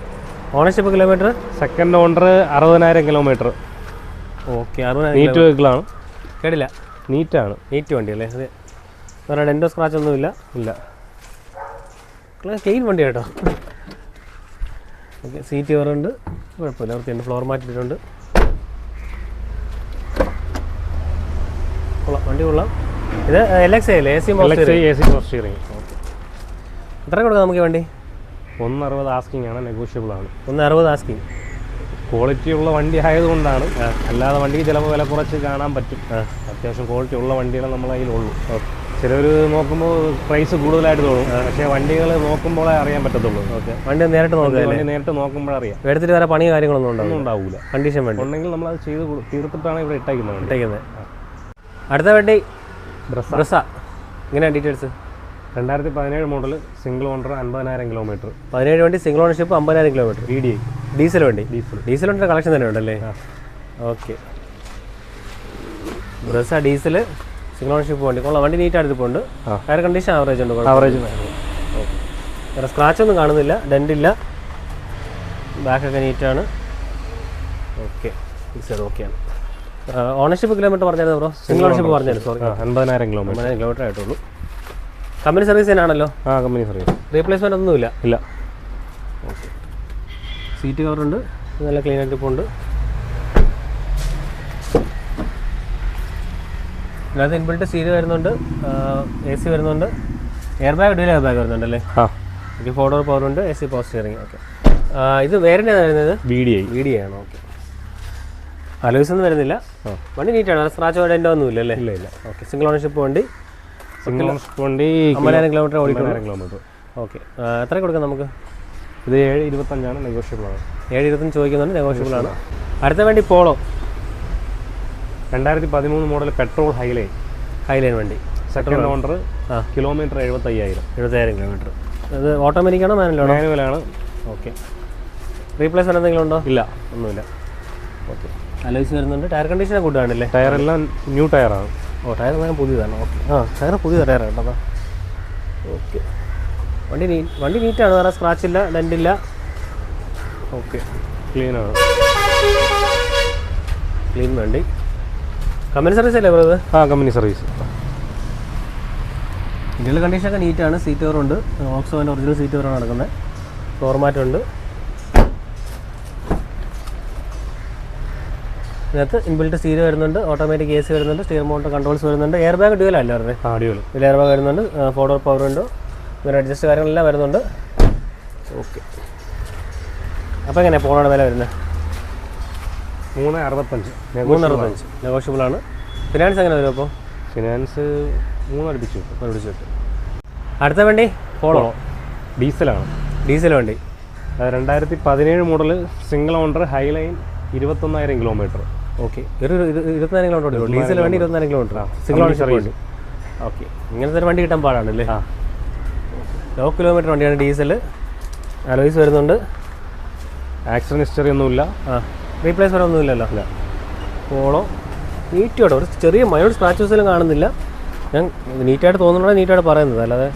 Speaker 2: ownership kilometre
Speaker 1: second owner അറുപതിനായിരം കിലോമീറ്റർ
Speaker 2: ഓക്കെ അറുപതിനായിരം
Speaker 1: നീറ്റ് വെഹിക്കിളാണ്
Speaker 2: കേടില്ല
Speaker 1: നീറ്റാണ്
Speaker 2: നീറ്റ് വണ്ടി അല്ലേ? അതെ. വേറെ എൻഡോ സ്ക്രാച്ച് ഒന്നുമില്ല.
Speaker 1: ഇല്ല.
Speaker 2: ക്ലീൻ വണ്ടി കേട്ടോ. ഓക്കെ സീറ്റ് കയറുണ്ട് കുഴപ്പമില്ല വൃത്തിയുണ്ട് ഫ്ലോർ മാറ്റിയിട്ടുണ്ട് കൊള്ളാം വണ്ടി കൊള്ളാം. ഇത് എൽ എക്സ് അല്ലേ? A C
Speaker 1: A C four steering
Speaker 2: എത്ര കൊടുക്കാം നമുക്ക് ഈ വണ്ടി?
Speaker 1: ഒന്ന് അറുപത് ആസ്കിങ് ആണ് നെഗോഷ്യബിൾ ആണ്.
Speaker 2: ഒന്ന് അറുപത് ആസ്കിങ്
Speaker 1: ക്വാളിറ്റി ഉള്ള വണ്ടി ആയതുകൊണ്ടാണ്. അല്ലാതെ വണ്ടിക്ക് ചിലപ്പോൾ വില കുറച്ച് കാണാൻ പറ്റും. അത്യാവശ്യം ക്വാളിറ്റി ഉള്ള വണ്ടികളെ നമ്മളെ കയ്യിലുള്ളൂ. ചിലർ നോക്കുമ്പോൾ പ്രൈസ് കൂടുതലായിട്ട് തോന്നും. പക്ഷേ വണ്ടികൾ നോക്കുമ്പോഴേ അറിയാൻ പറ്റത്തുള്ളൂ.
Speaker 2: ഓക്കെ. വണ്ടി നേരിട്ട് നോക്കുക
Speaker 1: വണ്ടി നേരിട്ട് നോക്കുമ്പോഴറിയാം
Speaker 2: എടുത്തിട്ട് വേറെ പണി കാര്യങ്ങളൊന്നും ഉണ്ടാവും
Speaker 1: ഉണ്ടാവില്ല
Speaker 2: കണ്ടീഷൻ വേണ്ടി.
Speaker 1: ഉണ്ടെങ്കിൽ നമ്മൾ അത് ചെയ്ത് തീർത്തിട്ടാണ് ഇവിടെ ഇട്ടേക്കുന്നത്
Speaker 2: ഇട്ടേക്കുന്നത്. അടുത്ത വണ്ടി.
Speaker 1: ബ്രസ.
Speaker 2: ബ്രസ. ഇങ്ങനെയാണ് ഡീറ്റെയിൽസ്
Speaker 1: രണ്ടായിരത്തി പതിനേഴ് മോഡൽ സിംഗിൾ ഓണർ അൻപതിനായിരം കിലോമീറ്റർ
Speaker 2: പതിനേഴ് വണ്ടി സിംഗിൾ ഓണർഷിപ്പ് അമ്പതിനായിരം kilometre
Speaker 1: D D I
Speaker 2: diesel വണ്ടി.
Speaker 1: ഡീസൽ
Speaker 2: ഡീസൽ വണ്ടിയുടെ കളക്ഷൻ തന്നെ ഉണ്ടല്ലേ? Okay Brezza diesel single ownership വണ്ടി കൊള്ളാം വണ്ടി നീറ്റ് അടുത്തിപ്പുണ്ട്
Speaker 1: എയർ
Speaker 2: ടയർ കണ്ടീഷൻ ആവറേജ് ഉണ്ട്.
Speaker 1: ആവറേജ്
Speaker 2: വേറെ സ്ക്രാച്ച് ഒന്നും കാണുന്നില്ല. ഡെന്റ് ഇല്ല. ബാക്കൊക്കെ നീറ്റാണ് ഓക്കെ ഫിക്സഡ് ഓക്കെയാണ് ഓണർഷിപ്പ് കിലോമീറ്റർ പറഞ്ഞാൽ ബ്രോ സിംഗിൾ ഓണർഷിപ്പ് പറഞ്ഞായിരുന്നു സോറി
Speaker 1: അൻപതിനായിരം കിലോമീറ്റർ
Speaker 2: കിലോമീറ്റർ ആയിട്ടുള്ളൂ. കമ്പനി സർവീസ് തന്നെയാണല്ലോ?
Speaker 1: ആ കമ്പനി സർവീസ്
Speaker 2: റീപ്ലേസ്മെന്റ് ഒന്നുമില്ല.
Speaker 1: ഇല്ല.
Speaker 2: ഓക്കെ സീറ്റ് കവറുണ്ട് നല്ല ക്ലീൻ ആയിട്ട് ഇപ്പോൾ ഇതിനകത്ത് ഇൻബിൾട്ട് സീൽ വരുന്നുണ്ട് എ സി വരുന്നുണ്ട് air bag dual air bag വരുന്നുണ്ട് അല്ലേ
Speaker 1: ആ.
Speaker 2: ഓക്കെ ഫോർ ഡോർ പവർ ഉണ്ട് A C power steering okay ഇത് വേറെ വരുന്നത്?
Speaker 1: B D I
Speaker 2: B D ആണോ ഓക്കെ അലോയ്സ് ഒന്നും വരുന്നില്ല. വണ്ടി നീറ്റാണ് സ്ക്രാച്ച് വേണ്ടോ ഒന്നും ഇല്ല അല്ലേ
Speaker 1: ഇല്ല ഇല്ല.
Speaker 2: ഓക്കെ സിംഗിൾ ഓണർഷിപ്പ് വണ്ടി.
Speaker 1: സിംഗിൾ ഓണർഷിപ്പ് വണ്ടി
Speaker 2: അമ്പതിനായിരം കിലോമീറ്റർ
Speaker 1: അമ്പതിനായിരം കിലോമീറ്റർ
Speaker 2: ഓക്കെ എത്ര കൊടുക്കാം നമുക്ക്?
Speaker 1: ഇത് ഏഴ് ഇരുപത്തഞ്ചാണ് നെഗോഷ്യബിൾ ആണ്.
Speaker 2: ഏഴ് ഇരുപത്തഞ്ച് ചോദിക്കുന്നുണ്ട് നെഗോഷ്യബിൾ ആണ്. അടുത്ത വേണ്ടി പോളോ.
Speaker 1: രണ്ടായിരത്തി പതിമൂന്ന് മോഡൽ പെട്രോൾ ഹൈലൈൻ
Speaker 2: ഹൈലൈൻ വണ്ടി.
Speaker 1: സെക്കൻഡ് ഓണർ
Speaker 2: ആ.
Speaker 1: കിലോമീറ്റർ എഴുപത്തയ്യായിരം.
Speaker 2: എഴുപത്തായിരം കിലോമീറ്റർ ഇത് ഓട്ടോമാറ്റിക് ആണോ മാനുവൽ മാനുവലാണോ
Speaker 1: മാനുവലാണ്
Speaker 2: ഓക്കെ ചെയ്യാൻ എന്തെങ്കിലും ഉണ്ടോ?
Speaker 1: ഇല്ല.
Speaker 2: ഒന്നുമില്ല. ഓക്കെ അലോയ്സ് വരുന്നുണ്ട്. ടയർ കണ്ടീഷനെ കൂട്ടുകയാണല്ലേ
Speaker 1: എല്ലാം ന്യൂ ടയറാണ്
Speaker 2: ഓ ടയർ എല്ലാം പുതിയതാണ്. ഓക്കെ ആ ടയർ പുതിയ ടയർ കേട്ടോ. ഓക്കെ വണ്ടി നീ വണ്ടി നീറ്റാണ് വേറെ സ്ക്രാച്ച് ഇല്ല ഡെന്റ് ഇല്ല. ഓക്കെ
Speaker 1: ക്ലീനാണ്
Speaker 2: ക്ലീൻ വണ്ടി. കമ്പനി സർവീസ് അല്ലേ ബ്രോ
Speaker 1: ആ കമ്പനി സർവീസ്
Speaker 2: ഇന്ത്യയിൽ കണ്ടീഷനൊക്കെ നീറ്റാണ് സീറ്റ് കവറുണ്ട് ഓക്സോന്റെ ഒറിജിനൽ സീറ്റ് കവറാണ് നടക്കുന്നത് ഫ്ലോർ മാറ്റ് ഉണ്ട്. ഇതിനകത്ത് ഇൻബിൽറ്റ് സ്റ്റീൽ വരുന്നുണ്ട്. ഓട്ടോമാറ്റിക് എ സി വരുന്നുണ്ട്. സ്റ്റിയർ മൗണ്ട് കൺട്രോൾസ് വരുന്നുണ്ട്. എയർ ബാഗ് ഡ്യൂൽ അല്ല അവരുടെ
Speaker 1: ആ ഡ്യൂൽ
Speaker 2: ഇതിൽ എയർ ബാഗ് വരുന്നുണ്ട് ഫോർഡോർ പവർ ഉണ്ട് ഇങ്ങനെ അഡ്ജസ്റ്റ് കാര്യങ്ങളെല്ലാം വരുന്നുണ്ട്. ഓക്കെ അപ്പോൾ എങ്ങനെയാണ് ഫോണോടെ വില വരുന്നത്
Speaker 1: മൂന്ന് അറുപത്തഞ്ച്.
Speaker 2: മൂന്ന് അറുപത്തഞ്ച്. നെഗോഷ്യബിൾ ആണ്. ഫിനാൻസ് എങ്ങനെ വരും അപ്പോൾ
Speaker 1: ഫിനാൻസ് മൂന്ന് അടുപ്പിച്ച് കിട്ടും
Speaker 2: കിട്ടും അടുത്ത വണ്ടി? പോളോ
Speaker 1: ഡീസലാണ്.
Speaker 2: ഡീസൽ വണ്ടി.
Speaker 1: രണ്ടായിരത്തി പതിനേഴ് മോഡൽ സിംഗിൾ ഓണർ ഹൈലൈൻ ഇരുപത്തൊന്നായിരം കിലോമീറ്റർ
Speaker 2: ഓക്കെ ഒരു ഇരുപത്തിനായിരം കിലോമീറ്റർ ഡീസൽ വണ്ടി ഇരുപത്തിനായിരം കിലോമീറ്റർ സിംഗിൾ ഓണർ വണ്ടി. ഓക്കെ ഇങ്ങനത്തെ ഒരു വണ്ടി കിട്ടാൻ പാടാണ് അല്ലേ?
Speaker 1: ആ.
Speaker 2: ലോ കിലോമീറ്റർ വണ്ടിയാണ് ഡീസൽ അലോയ്സ് വരുന്നുണ്ട്.
Speaker 1: ആക്സിഡന്റ് ഹിസ്റ്ററി ഒന്നുമില്ല.
Speaker 2: ആ. റീപ്ലേസ് വരെ ഒന്നുമില്ലല്ലോ ഇല്ല. പോളോ നീറ്റ് കേട്ടോ ഒരു ചെറിയ മൈനോട് സ്ക്രാച്ചസ് എല്ലാം കാണുന്നില്ല. ഞാൻ നീറ്റായിട്ട് തോന്നുന്നുണ്ടോ നീറ്റായിട്ട് പറയുന്നത്. അല്ലാതെ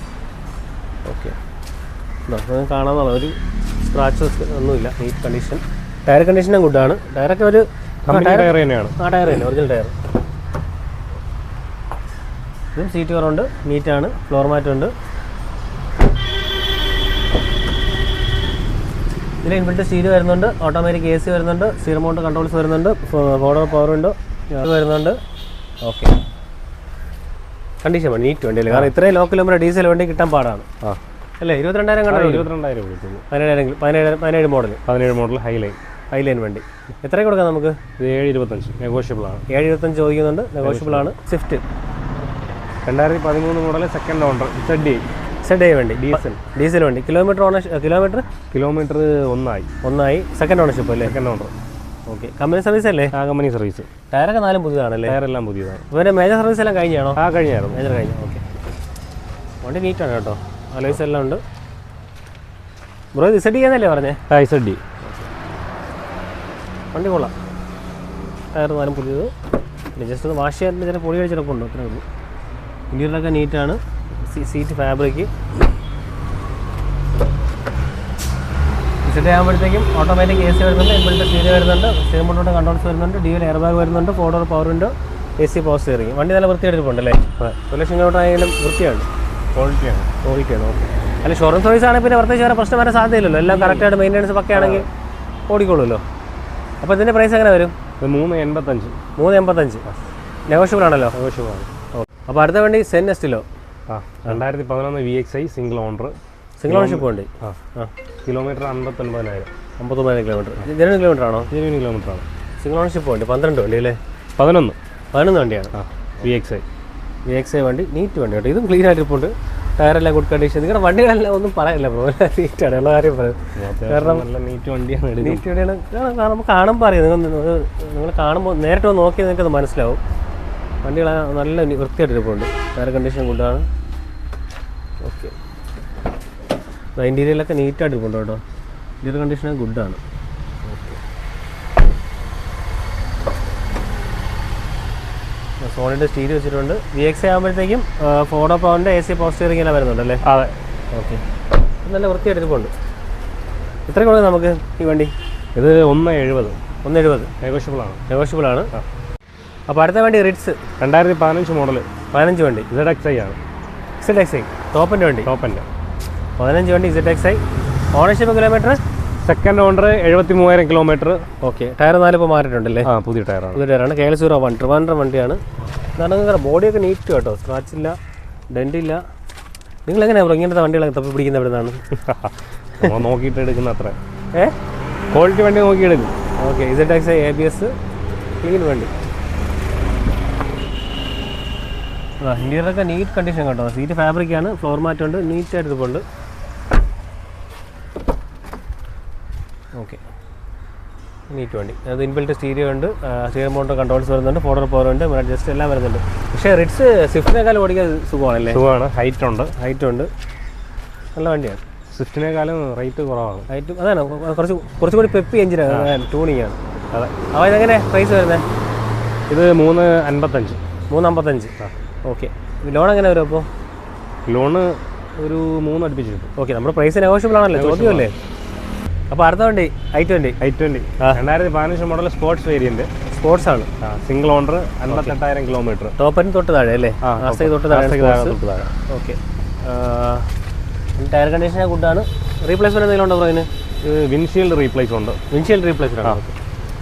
Speaker 2: ഓക്കെ കാണാമെന്നുള്ള ഒരു സ്ക്രാച്ചസ് ഒന്നുമില്ല. നീറ്റ് കണ്ടീഷൻ ടയർ കണ്ടീഷനും ഗുഡാണ് ടയറൊക്കെ ഒരു
Speaker 1: ടയർ തന്നെയാണ്.
Speaker 2: ആ ടയർ തന്നെ ഒറിജിനൽ ടയർ ഇതും സീറ്റ് കവറുണ്ട് നീറ്റാണ് ഫ്ലോർ മാറ്റ് ഇതിൽ ഇൻബിൽറ്റ് സ്റ്റീൽ വരുന്നുണ്ട് ഓട്ടോമാറ്റിക് എ സി വരുന്നുണ്ട് സീറോ മൗണ്ട് കൺട്രോൾസ് വരുന്നുണ്ട് ഫോർഡർ പവർ ഉണ്ട് വരുന്നുണ്ട്. ഓക്കെ കണ്ടീഷൻ വേണം നീറ്റ് വണ്ടിയല്ലേ കാരണം ഇത്രയും ലോ കിലോമീറ്റർ ഡീസൽ വണ്ടി കിട്ടാൻ പാടാണ്. അല്ലേ? ഇരുപത്തിരണ്ടായിരം കണ്ടോ?
Speaker 1: ഇരുപത്തിരണ്ടായിരം കൊടുക്കുന്നു
Speaker 2: പതിനേഴ് പതിനേഴ് പതിനേഴ് മോഡൽ
Speaker 1: പതിനേഴ് മോഡൽ ഹൈലൈൻ
Speaker 2: ഹൈലൈൻ വണ്ടി. എത്ര കൊടുക്കാം നമുക്ക്?
Speaker 1: ഏഴ് ഇരുപത്തഞ്ച് നെഗോഷ്യബിൾ ആണ്.
Speaker 2: ഏഴ് ഇരുപത്തഞ്ച് ചോദിക്കുന്നുണ്ട് നെഗോഷ്യബിൾ ആണ്. സ്വിഫ്റ്റ്
Speaker 1: രണ്ടായിരത്തി പതിമൂന്ന് model second owner Z D
Speaker 2: Z വണ്ടി
Speaker 1: ഡീസൽ
Speaker 2: ഡീസൽ വണ്ടി. കിലോമീറ്റർ ഓണർ കിലോമീറ്റർ
Speaker 1: കിലോമീറ്റർ ഒന്നായി.
Speaker 2: ഒന്നായി. സെക്കൻഡ് ഓണർഷിപ്പ് അല്ലേ?
Speaker 1: Second owner
Speaker 2: okay company service അല്ലേ?
Speaker 1: ആ കമ്പനി സർവീസ്
Speaker 2: ടയറൊക്കെ നാലും പുതിയതാണല്ലേ?
Speaker 1: ടയറെല്ലാം എല്ലാം പുതിയതാണ്.
Speaker 2: ഇവരുടെ മേജർ സർവീസ് എല്ലാം കഴിഞ്ഞാണോ?
Speaker 1: ആ കഴിഞ്ഞായിരുന്നു.
Speaker 2: മേജർ കഴിഞ്ഞു. ഓക്കെ വണ്ടി നീറ്റാണ് കേട്ടോ. അലോയ്സ് എല്ലാം ഉണ്ട്. ബ്രോ ഇത് സെഡ് ചെയ്യാന്നല്ലേ പറഞ്ഞേ?
Speaker 1: ആ ഡി
Speaker 2: വണ്ടി കൊള്ളാം. ടയർ നാലും പുതിയത്. ജസ്റ്റ് ഒന്ന് വാഷ് ചെയ്യാൻ ചില പൊടി കഴിച്ചിടപ്പുണ്ട് അത്രേ ഉള്ളൂ. നീറ്റാണ് സീറ്റ് ഫാബ്രിക് സെറ്റ് ആകുമ്പോഴത്തേക്കും ഓട്ടോമാറ്റിക് എ സി വരുന്നുണ്ട് ഇപ്പോഴത്തെ സ്റ്റീരിയോ വരുന്നുണ്ട് സ്റ്റീം മുന്നോട്ട് കൺട്രോൾസ് വരുന്നുണ്ട് ഡ്യൂൽ എയർ ബാഗ് വരുന്നുണ്ട് four door power window A C power steering വണ്ടി നല്ല വൃത്തിയെടുപ്പുണ്ട് അല്ലേ ലക്ഷം വൃത്തിയാണ്.
Speaker 1: ക്വാളിറ്റിയാണ്
Speaker 2: ക്വാളിറ്റിയാണ് ഓക്കെ അല്ല ഷോറൂം സർവീസ് ആണെങ്കിൽ പിന്നെ പ്രത്യേകിച്ച് വേറെ പ്രശ്നം വരാൻ സാധ്യതയില്ലല്ലോ. എല്ലാം കറക്റ്റായിട്ട് മെയിന്റെനൻസ് പക്കയാണെങ്കിൽ ഓടിക്കോളുമല്ലോ. അപ്പോൾ ഇതിന്റെ പ്രൈസ് എങ്ങനെ വരും?
Speaker 1: മൂന്ന് എൺപത്തഞ്ച്.
Speaker 2: മൂന്ന് എൺപത്തഞ്ച്. നെഗോഷ്യബിൾ ആണല്ലോ.
Speaker 1: നെഗോഷ്യബിൾ ആണ്.
Speaker 2: അപ്പോൾ അടുത്ത വണ്ടി സെൻ എസ്റ്റിലോ
Speaker 1: രണ്ടായിരത്തി പതിനൊന്ന് V X I single owner
Speaker 2: single ownership വണ്ടി.
Speaker 1: ആ
Speaker 2: ആ.
Speaker 1: കിലോമീറ്റർ അമ്പത്തൊൻപതിനായിരം.
Speaker 2: അമ്പത്തൊമ്പതിനായിരം കിലോമീറ്റർ ജനുവൻ കിലോമീറ്റർ ആണോ?
Speaker 1: ജനുവൻ കിലോമീറ്റർ ആണ്.
Speaker 2: സിംഗിൾ ഓണർഷിപ്പ് വണ്ടി. പന്ത്രണ്ട് വണ്ടി അല്ലേ?
Speaker 1: പതിനൊന്ന്.
Speaker 2: പതിനൊന്ന് വണ്ടിയാണ്.
Speaker 1: ആ V X I
Speaker 2: V X I വണ്ടി നീറ്റ് വണ്ടി കേട്ടോ. ഇതും ക്ലീൻ ആയിട്ടിരിപ്പുണ്ട്. ടയറെല്ലാം ഗുഡ് കണ്ടീഷൻ നിങ്ങളുടെ വണ്ടികളെല്ലാം ഒന്നും പറയല്ല ബ്രോ നീറ്റാണ് ഉള്ള കാര്യം പറയും.
Speaker 1: കാരണം നല്ല നീറ്റ് വണ്ടിയാണ്
Speaker 2: നീറ്റ് വണ്ടിയാണ്. കാരണം നമുക്ക് കാണുമ്പോൾ അറിയാം. നിങ്ങൾ നിങ്ങൾ കാണുമ്പോൾ നേരിട്ട് നോക്കിയാൽ നിങ്ങൾക്ക് അത് മനസ്സിലാവും. വണ്ടികൾ നല്ല വൃത്തിയായിട്ട് ഇരിപ്പുണ്ട്. എയർ കണ്ടീഷൻ കൊണ്ടാണ്. ഓക്കെ ഇന്റീരിയലൊക്കെ നീറ്റായിട്ട് ഇരിപ്പുണ്ട് കേട്ടോ. ഇന്റീരിയർ കണ്ടീഷൻ ഗുഡാണ് സോണിന്റെ സ്റ്റീരി വെച്ചിട്ടുണ്ട്. വി എക്സ് ആകുമ്പോഴത്തേക്കും ഫോണോ പവറിന്റെ എ സി പവർ സ്റ്റിയറിംഗ് എല്ലാം വരുന്നുണ്ടല്ലേ
Speaker 1: അതെ.
Speaker 2: ഓക്കെ നല്ല വൃത്തിയായിട്ട് ഇരിപ്പുണ്ട്. എത്ര കൊടുക്കാം നമുക്ക് ഈ വണ്ടി?
Speaker 1: ഇത് ഒന്ന് എഴുപത്.
Speaker 2: ഒന്ന് എഴുപത്. നെഗോഷ്യബിളാണ് നെഗോഷ്യബിളാണ് അപ്പോൾ അടുത്ത വണ്ടി റിറ്റ്സ്
Speaker 1: രണ്ടായിരത്തി പതിനഞ്ച് മോഡൽ
Speaker 2: പതിനഞ്ച് വണ്ടി.
Speaker 1: ഇസഡ് എക്സ് ഐ ആണ്.
Speaker 2: ഇസഡ് എക്സ് ഐ ടോപ്പിന്റെ വണ്ടി.
Speaker 1: ടോപ്പിന്റെ
Speaker 2: പതിനഞ്ച് വണ്ടി Z X I ownership kilometre
Speaker 1: second owner എഴുപത്തി മൂവായിരം കിലോമീറ്റർ
Speaker 2: ഓക്കെ ടയർ നാലിപ്പോൾ മാറിയിട്ടുണ്ടല്ലേ?
Speaker 1: ആ പുതിയ ടയറാണ്
Speaker 2: പുതിയ ടയറാണ് K L zero one Trivandrum വണ്ടിയാണ്. നിങ്ങളുടെ ബോഡിയൊക്കെ നീറ്റ് കേട്ടോ. സ്ക്രാച്ച് ഇല്ല. ഡെന്റ് ഇല്ല. നിങ്ങൾ എങ്ങനെയാണ് ഇങ്ങനത്തെ വണ്ടികളൊക്കെ തപ്പി പിടിക്കുന്ന
Speaker 1: എവിടുന്നാണ് നോക്കിയിട്ട് എടുക്കുന്ന അത്ര.
Speaker 2: ഏ?
Speaker 1: ക്വാളിറ്റി വണ്ടി നോക്കി എടുക്കും.
Speaker 2: Okay Z X I A B S clean വണ്ടി. ഇന്റീരിയറൊക്കെ നീറ്റ് കണ്ടീഷൻ കേട്ടോ. സീറ്റ് ഫാബ്രിക്കാണ് ഫ്ലോർ മാറ്റ് ഉണ്ട് നീറ്റായിട്ട് ഇതുപോലെ ഓക്കെ നീറ്റ് വണ്ടി. അത് ഇൻബിൽറ്റ് സ്റ്റീരിയോ ഉണ്ട് സ്റ്റീരിയോ മൗണ്ട് കൺട്രോൾസ് വരുന്നുണ്ട് ഫോർഡർ പവർ ഉണ്ട് ജസ്റ്റ് എല്ലാം വരുന്നുണ്ട്. പക്ഷേ റിറ്റ്സ് സ്വിഫ്റ്റിനേക്കാൾ ഓടിക്കാൻ സുഖമാണല്ലേ?
Speaker 1: സുഖമാണ്. ഹൈറ്റ് ഉണ്ട്.
Speaker 2: ഹൈറ്റ് ഉണ്ട്. നല്ല വണ്ടിയാണ്
Speaker 1: സ്വിഫ്റ്റിനേക്കാളും റേറ്റ് കുറവാണ്.
Speaker 2: ഹൈറ്റ് അതാണ്. കുറച്ച് കുറച്ചും കൂടി പെപ്പി എഞ്ചിനാണ് ട്യൂണിങ് ആണ്.
Speaker 1: അതെ.
Speaker 2: അപ്പോൾ ഇതെങ്ങനെ പ്രൈസ് വരുന്നത്
Speaker 1: ഇത് മൂന്ന് അൻപത്തഞ്ച്.
Speaker 2: മൂന്നമ്പത്തഞ്ച്. ഓക്കെ ലോൺ എങ്ങനെ വരും അപ്പോൾ
Speaker 1: ലോണ് ഒരു മൂന്ന് അടുപ്പിച്ച് കിട്ടും
Speaker 2: ഓക്കെ നമ്മുടെ പ്രൈസ് നെഗോഷ്യബിൾ ആണല്ലോ ചോദ്യമല്ലേ? അപ്പോൾ അടുത്ത വണ്ടി ഐ ട്വന്റി
Speaker 1: ഐ ട്വന്റി രണ്ടായിരത്തി പതിനഞ്ച് മോഡൽ സ്പോർട്സ് വേരിയന്റ്
Speaker 2: സ്പോർട്സ് ആണ്.
Speaker 1: സിംഗിൾ ഓണർ അൻപത്തെട്ടായിരം കിലോമീറ്റർ
Speaker 2: ടോപ്പൻ തൊട്ട് താഴെ അല്ലേ? ആസ്തി തൊട്ട് താഴെ
Speaker 1: തൊട്ട് താഴെ.
Speaker 2: ഓക്കെ ടയർ കണ്ടീഷൻ ഗുഡാണ് റീപ്ലേസ്മെന്റ് എന്തെങ്കിലും ഉണ്ടോ ഇതിന്?
Speaker 1: വിൻഷീൽഡ് റീപ്ലേസ് ഉണ്ട്.
Speaker 2: വിൻഷീൽഡ് റീപ്ലേസ് ആണ്.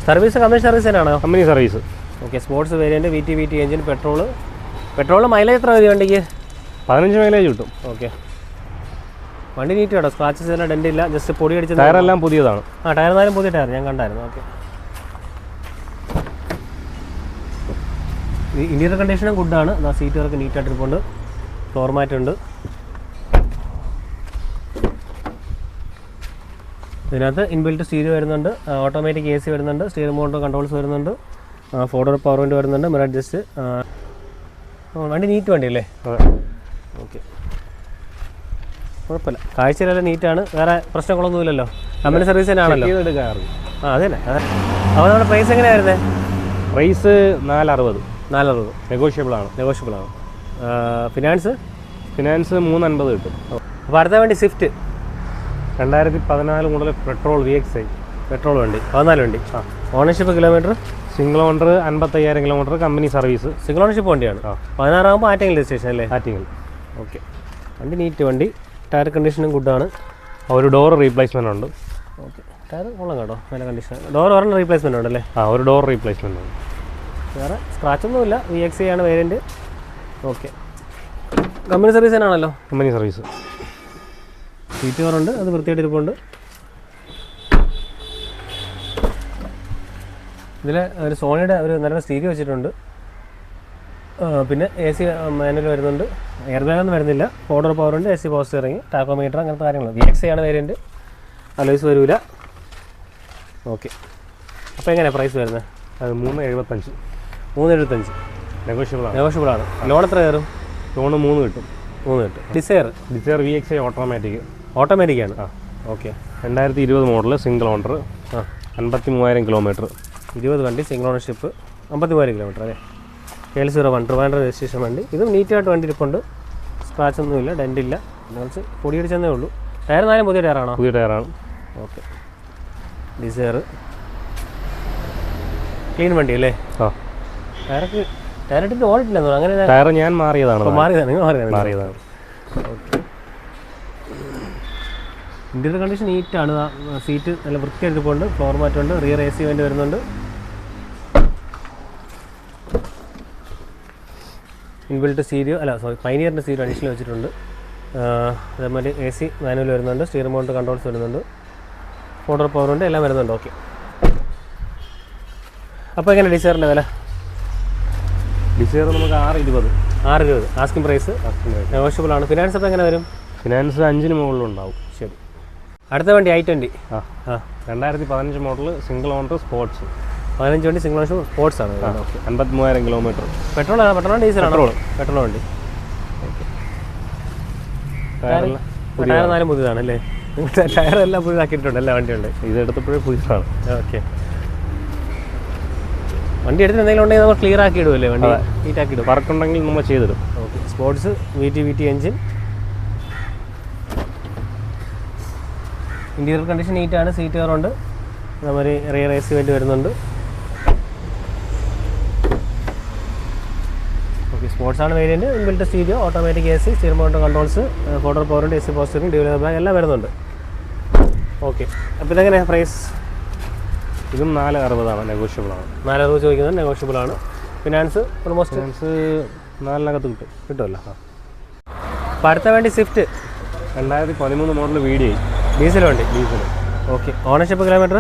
Speaker 2: സർവീസ് കമ്പനി സർവീസ് തന്നെയാണോ?
Speaker 1: Company service
Speaker 2: okay sports variant V T V T engine petrol പെട്രോളിന് മൈലേജ് എത്ര മതി വണ്ടിക്ക്?
Speaker 1: പതിനഞ്ച് മൈലേജ് കിട്ടും.
Speaker 2: ഓക്കെ വണ്ടി നീറ്റ് കേട്ടോ സ്ക്രാച്ചസ് തന്നെ ഡെന്റ് ഇല്ല. ജസ്റ്റ് പൊടി അടിച്ച്
Speaker 1: ടയറെല്ലാം പുതിയതാണ്.
Speaker 2: ആ ടയർ നാലും പുതിയ ടയർ ഞാൻ കണ്ടായിരുന്നു. ഓക്കെ ഇന്റീരിയർ കണ്ടീഷനും ഗുഡാണ് ആ സീറ്റുകളൊക്കെ നീറ്റായിട്ട് ഇരിപ്പുണ്ട് ഫ്ലോർ മാറ്റ് ഉണ്ട്. ഇതിനകത്ത് ഇൻബിൽറ്റ് സ്റ്റീരിയോ വരുന്നുണ്ട്. ഓട്ടോമാറ്റിക് എ സി വരുന്നുണ്ട്. സ്റ്റിയറിംഗ് മോട്ടോർ കൺട്രോൾസ് വരുന്നുണ്ട്. ഫോർഡർ പവർ വിൻഡ് വരുന്നുണ്ട്. മിറർ അഡ്ജസ്റ്റ് വണ്ടി നീറ്റ് വണ്ടി അല്ലേ ഓക്കെ കുഴപ്പമില്ല. കാഴ്ചയിലെല്ലാം നീറ്റാണ് വേറെ പ്രശ്നങ്ങളൊന്നുമില്ലല്ലോ. കമ്പനി സർവീസ് തന്നെ ആണല്ലോ.
Speaker 1: ചെയ്തെടുക്കാറ്
Speaker 2: ആ അതെ അപ്പോൾ നമ്മുടെ പ്രൈസ് എങ്ങനെയായിരുന്നേ
Speaker 1: പ്രൈസ് നാലറുപത്.
Speaker 2: നാലറുപത്.
Speaker 1: നെഗോഷ്യബിൾ ആണ്.
Speaker 2: നെഗോഷ്യബിൾ ആണ്. ഫിനാൻസ്
Speaker 1: ഫിനാൻസ് മൂന്നൻപത് കിട്ടും.
Speaker 2: അപ്പോൾ അടുത്ത വണ്ടി സ്വിഫ്റ്റ്
Speaker 1: രണ്ടായിരത്തി പതിനാല് മുതൽ petrol V X I
Speaker 2: petrol വണ്ടി. പതിനാല് വണ്ടി. ആ. Ownership kilometre
Speaker 1: single owner അൻപത്തയ്യായിരം kilometre company service.
Speaker 2: Single ownership വണ്ടിയാണ്.
Speaker 1: ആ.
Speaker 2: പതിനാറാകുമ്പോൾ ആറ്റിങ്ങൽ രജിസ്ട്രേഷൻ അല്ലേ?
Speaker 1: ആറ്റിങ്ങൽ.
Speaker 2: ഓക്കെ. വണ്ടി നീറ്റ് വണ്ടി. ടയർ കണ്ടീഷനും ഗുഡാണ്
Speaker 1: ഒരു ഡോർ റീപ്ലേസ്മെന്റ് ഉണ്ട്.
Speaker 2: ഓക്കെ. ടയർ കൊള്ളാം കേട്ടോ. നല്ല കണ്ടീഷൻ ഡോർ ഒരെണ്ണം റീപ്ലേസ്മെന്റ് ഉണ്ടല്ലേ?
Speaker 1: ആ ഒരു ഡോർ റീപ്ലേസ്മെന്റ് ഉണ്ട്.
Speaker 2: വേറെ സ്ക്രാച്ച് സ്ക്രാച്ചൊന്നുമില്ല വി എക്സ് ആണ് വേരിയന്റ് ഓക്കെ. കമ്പനി സർവീസ് തന്നെയാണല്ലോ?
Speaker 1: കമ്പനി സർവീസ്
Speaker 2: സീറ്റ് കവറുണ്ട് അത് വൃത്തിയായിട്ട് ഇരിപ്പുണ്ട്. ഇതിൽ ഒരു സോണിയുടെ ഒരു നല്ല സ്റ്റീരിയോ വെച്ചിട്ടുണ്ട്. പിന്നെ എ സി മാനുവൽ വരുന്നുണ്ട്. എയർ ബാഗ് ഒന്നും വരുന്നില്ല. ഫോർഡർ പവർ ഉണ്ട് A C power steering tachometer അങ്ങനത്തെ കാര്യങ്ങൾ വി എക്സ് ആണ് വേരിയന്റ് അലോയ്സ് വരില്ല ഓക്കെ അപ്പോൾ എങ്ങനെയാണ് പ്രൈസ് വരുന്നത്?
Speaker 1: അത് മൂന്ന് എഴുപത്തഞ്ച്.
Speaker 2: മൂന്ന് എഴുപത്തഞ്ച്.
Speaker 1: നെഗോഷ്യബിൾ ആണ്.
Speaker 2: നെഗോഷ്യബിൾ ആണ്. ലോൺ എത്ര കയറും?
Speaker 1: ലോൺ മൂന്ന് കിട്ടും.
Speaker 2: മൂന്ന് കിട്ടും. Dzire
Speaker 1: Dzire V X I automatic
Speaker 2: automatic ആണ്.
Speaker 1: ആ.
Speaker 2: ഓക്കെ
Speaker 1: രണ്ടായിരത്തി ഇരുപത് മോഡൽ സിംഗിൾ ഓണർ
Speaker 2: ആ.
Speaker 1: അൻപത്തി മൂവായിരം കിലോമീറ്റർ
Speaker 2: ഇരുപത് വണ്ടി സിംഗിൾ ഓണർഷിപ്പ് അമ്പത്തി മൂവായിരം കിലോമീറ്റർ അല്ലേ? K L zero one Trivandrum registration വണ്ടി. ഇതും നീറ്റായിട്ട് വണ്ടി ഇരിപ്പുണ്ട് സ്ക്രാച്ച് ഒന്നുമില്ല ഡെന്റ് ഇല്ല. കുറച്ച് പൊടിയടിച്ചെന്നേ ഉള്ളൂ. ടയർ നാലും പുതിയ ടയറാണോ
Speaker 1: പുതിയ ടയറാണ്
Speaker 2: ഓക്കെ ഡിസയർ ക്ലീൻ വണ്ടി അല്ലേ?
Speaker 1: ആ.
Speaker 2: ടയറൊക്കെ ടയറിട്ടിട്ട് ഓടിട്ടില്ല അങ്ങനെ
Speaker 1: ടയർ ഞാൻ മാറിയതാണ്
Speaker 2: മാറിയതാണ്. മാറിയതാണ്
Speaker 1: മാറിയതാണ്
Speaker 2: ഇന്റീരിയർ കണ്ടീഷൻ നീറ്റാണ് സീറ്റ് നല്ല വൃത്തിയായിട്ട് പോകുന്നുണ്ട് ഫ്ലോർ മാറ്റമുണ്ട്. റിയർ എ സി വേണ്ടി വരുന്നുണ്ട്. ഇൻബിൽറ്റ് സീരിയോ അല്ല സോറി പൈനിയറിന്റെ സീരിയോ അഡീഷണൽ വെച്ചിട്ടുണ്ട്. അതേമാതിരി എ സി മാനുവൽ വരുന്നുണ്ട് സ്റ്റിയറിംഗ് മൗണ്ട് കൺട്രോൾസ് വരുന്നുണ്ട് ഫോർഡർ പവറുണ്ട് എല്ലാം വരുന്നുണ്ട്. ഓക്കെ അപ്പോൾ എങ്ങനെ ഡിസൈറിന്റെ വില?
Speaker 1: ഡിസേർ നമുക്ക് ആറ് ഇരുപത്.
Speaker 2: ആറ് ഇരുപത്. ആസ്കിംഗ് പ്രൈസ് നെഗോഷ്യബിൾ ആണ്. ഫിനാൻസ് അപ്പോൾ എങ്ങനെ വരും?
Speaker 1: ഫിനാൻസ് അഞ്ചിന് മുകളിൽ ഉണ്ടാവും
Speaker 2: ശരി. അടുത്ത വണ്ടി ഐ ട്വന്റി
Speaker 1: ആ.
Speaker 2: ആ.
Speaker 1: രണ്ടായിരത്തി പതിനഞ്ച് മോഡൽ സിംഗിൾ ഓണർ സ്പോർട്സ്
Speaker 2: പതിനഞ്ച് വണ്ടി സിംഗിൾ ഓണർഷിപ്പ് സ്പോർട്സ് ആണ്.
Speaker 1: അൻപത്തി മൂവായിരം കിലോമീറ്റർ
Speaker 2: പെട്രോൾ ആണ്? പെട്രോൾ ഡീസൽ പെട്രോൾ പെട്രോൾ വണ്ടി ടയർ നാലും പുതിയതാണ്. അല്ലേ ടയർ എല്ലാം പുതിയതാക്കിയിട്ടുണ്ട് എല്ലാ വണ്ടിയുണ്ട്?
Speaker 1: ഇത് എടുത്തപ്പോഴേ പുതിയതാണ്.
Speaker 2: ഓക്കെ വണ്ടി എടുത്തിട്ട് എന്തെങ്കിലും ഉണ്ടെങ്കിൽ നമ്മൾ ക്ലിയർ ആക്കി ഇടുമല്ലേ വണ്ടി നീറ്റ് ആക്കി ഇടും.
Speaker 1: വർക്ക് ഉണ്ടെങ്കിൽ നമ്മൾ ചെയ്തിടും.
Speaker 2: Okay sports V T V T engine interior condition നീറ്റാണ് seat കയറുണ്ട് അതേമാതിരി റിയർ എ സി വേണ്ടി വരുന്നുണ്ട്. ഓക്കെ സ്പോർട്സ് ആണ് variant inbuilt stereo automatic A C steer controls photo പോറിന്റെ A C power steering dual air bag എല്ലാം വരുന്നുണ്ട്. Okay അപ്പോൾ ഇതെങ്ങനെയാണ് price
Speaker 1: ഇതും നാല് അറുപതാണ് നെഗോഷ്യബിൾ ആണ്.
Speaker 2: നാല് അറുപത് ചോദിക്കുന്നത് നെഗോഷ്യബിൾ ആണ്. ഫിനാൻസ് ഓൾമോസ്റ്റ്
Speaker 1: ഫിനാൻസ് നാലിനകത്ത് കിട്ടും.
Speaker 2: കിട്ടുമല്ലോ? അപ്പോൾ അടുത്ത വേണ്ടി സ്വിഫ്റ്റ്
Speaker 1: രണ്ടായിരത്തി പതിമൂന്ന് മോഡൽ വീഡിയോ
Speaker 2: ഡീസൽ വണ്ടി.
Speaker 1: Diesel
Speaker 2: okay ownership kilometre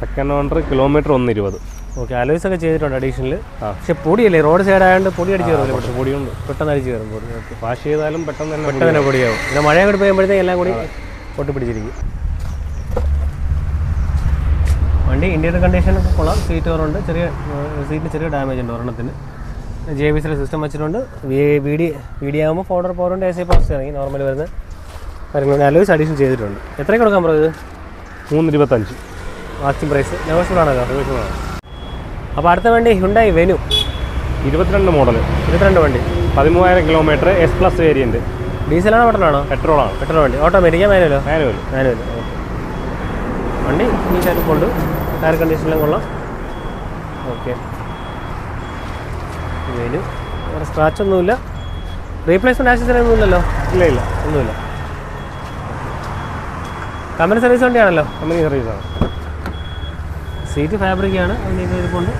Speaker 1: second owner kilometre ഒന്ന് ഇരുപത്
Speaker 2: ഓക്കെ അലോയ്സ് ഒക്കെ ചെയ്തിട്ടുണ്ട് അഡീഷണൽ
Speaker 1: ആ.
Speaker 2: പക്ഷെ പൊടിയല്ലേ റോഡ് സൈഡ് ആയതുകൊണ്ട് പൊടി അടിച്ച് കയറും
Speaker 1: പക്ഷേ പൊടിയുണ്ട്.
Speaker 2: പെട്ടെന്ന് അടിച്ച് കയറും പൊടി.
Speaker 1: വാഷ് ചെയ്താലും പെട്ടെന്ന് തന്നെ
Speaker 2: പെട്ടെന്ന് തന്നെ പൊടിയാവും. പിന്നെ മഴ കൂടി പെയ്യുമ്പോഴത്തേക്ക് എല്ലാം കൂടി പൊട്ടിപ്പിടിച്ചിരിക്കും. വണ്ടി ഇന്ത്യയുടെ കണ്ടീഷൻ കൊള്ളാം. സീറ്റ് കയറുണ്ട് ചെറിയ സീറ്റിന് ചെറിയ ഡാമേജ് ഉണ്ട് ഒരെണ്ണത്തിന്. ജെ ബി സിയുടെ സിസ്റ്റം വെച്ചിട്ടുണ്ട്. വി ഡി വി ഡി ആകുമ്പോൾ ഫോർഡർ പവറുണ്ട് എ സി പോസ്റ്റ് ഇറങ്ങി നോർമൽ വരുന്ന കാര്യങ്ങൾ അലോയ്സ് അഡീഷൻ ചെയ്തിട്ടുണ്ട്. എത്രയ്ക്ക് കൊടുക്കാൻ പറയുന്നത്
Speaker 1: മൂന്ന് ഇരുപത്തഞ്ച്.
Speaker 2: ആസ്റ്റിംഗ് പ്രൈസ് നെഗോഷ്യബിൾ ആണല്ലോ അപ്പോൾ അടുത്ത വണ്ടി ഹുണ്ടായി വെനു
Speaker 1: ഇരുപത്തിരണ്ട് മോഡൽ
Speaker 2: ഇരുപത്തിരണ്ട് വണ്ടി.
Speaker 1: പതിമൂവായിരം കിലോമീറ്റർ എസ് പ്ലസ് വേരിയന്റ്
Speaker 2: ഡീസലാണോ പെട്രോളാണോ?
Speaker 1: പെട്രോളാണ്
Speaker 2: പെട്രോൾ വണ്ടി. ഓട്ടോമാറ്റിക്കാ മാനുവലോ
Speaker 1: മാനുവൽ
Speaker 2: മാനുവൽ ഓക്കെ വണ്ടി നീറ്റായിട്ട് കൊണ്ട്. ടയർ കണ്ടീഷനിലും കൊള്ളാം. ഓക്കെ വെനു വേറെ സ്ക്രാച്ച് ഒന്നുമില്ല. റീപ്ലേസ്മെന്റ് ആക്സസറി ഒന്നുമില്ലല്ലോ?
Speaker 1: ഇല്ല ഇല്ല.
Speaker 2: ഒന്നുമില്ല. കമ്പനി സർവീസ് വണ്ടിയാണല്ലോ?
Speaker 1: കമ്പനി സർവീസാണ്
Speaker 2: സീറ്റ് ഫാബ്രിക്കാണ്. അതിന്റെ ഇരിപ്പുണ്ട്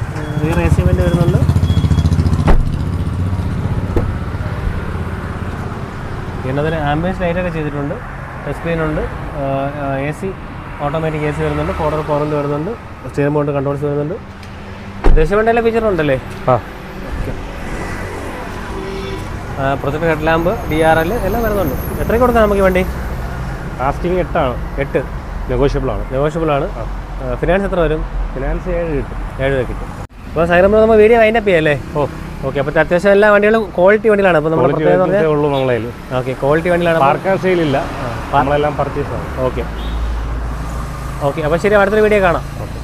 Speaker 2: സി വെന്റ് വരുന്നുണ്ട്. പിന്നെ അതിന് ആംബുലൻസ് ലൈറ്റൊക്കെ ചെയ്തിട്ടുണ്ട്. ടച്ച് സ്ക്രീൻ ഉണ്ട്. A C automatic A C വരുന്നുണ്ട്. ഫോർഡർ ഫോറിൽ വരുന്നുണ്ട്. സ്റ്റീറിംഗ് ബോണ്ട് കൺട്രോൾസ് വരുന്നുണ്ട്. ദേശവണ്ടിയിലെ ഫീച്ചർ ഉണ്ടല്ലേ?
Speaker 1: ആ.
Speaker 2: Project head lamp D R L എല്ലാം വരുന്നുണ്ട്. എത്രയ്ക്ക് കൊടുക്കാം നമുക്ക് ഈ വണ്ടി?
Speaker 1: കാസ്റ്റിംഗ് എട്ടാണ്.
Speaker 2: എട്ട്.
Speaker 1: നെഗോഷ്യബിൾ ആണ്.
Speaker 2: നെഗോഷ്യബിൾ ആണ്. ഫിനാൻസ് എത്ര വരും?
Speaker 1: ഫിനാൻസ് ഏഴ് കിട്ടും.
Speaker 2: ഏഴ് രൂപ കിട്ടും. അപ്പോൾ സൈറം നമ്മൾ വീഡിയോ വൈൻഡപ്പ് ചെയ്യല്ലേ?
Speaker 1: ഓ.
Speaker 2: ഓക്കെ അപ്പോൾ അത്യാവശ്യം എല്ലാ വണ്ടികളും ക്വാളിറ്റി വണ്ടികളാണ്. അപ്പോൾ നമ്മൾ
Speaker 1: ഉള്ളൂ നമ്മളെ
Speaker 2: ഓക്കെ ക്വാളിറ്റി വണ്ടികളാണ്
Speaker 1: പാർക്കാൻ സെയിലില്ല നമ്മളെല്ലാം പർച്ചേസ് ആണ്.
Speaker 2: ഓക്കെ. ഓക്കെ അപ്പോൾ ശരി അടുത്തൊരു വീഡിയോ കാണാം.
Speaker 1: ഓക്കെ.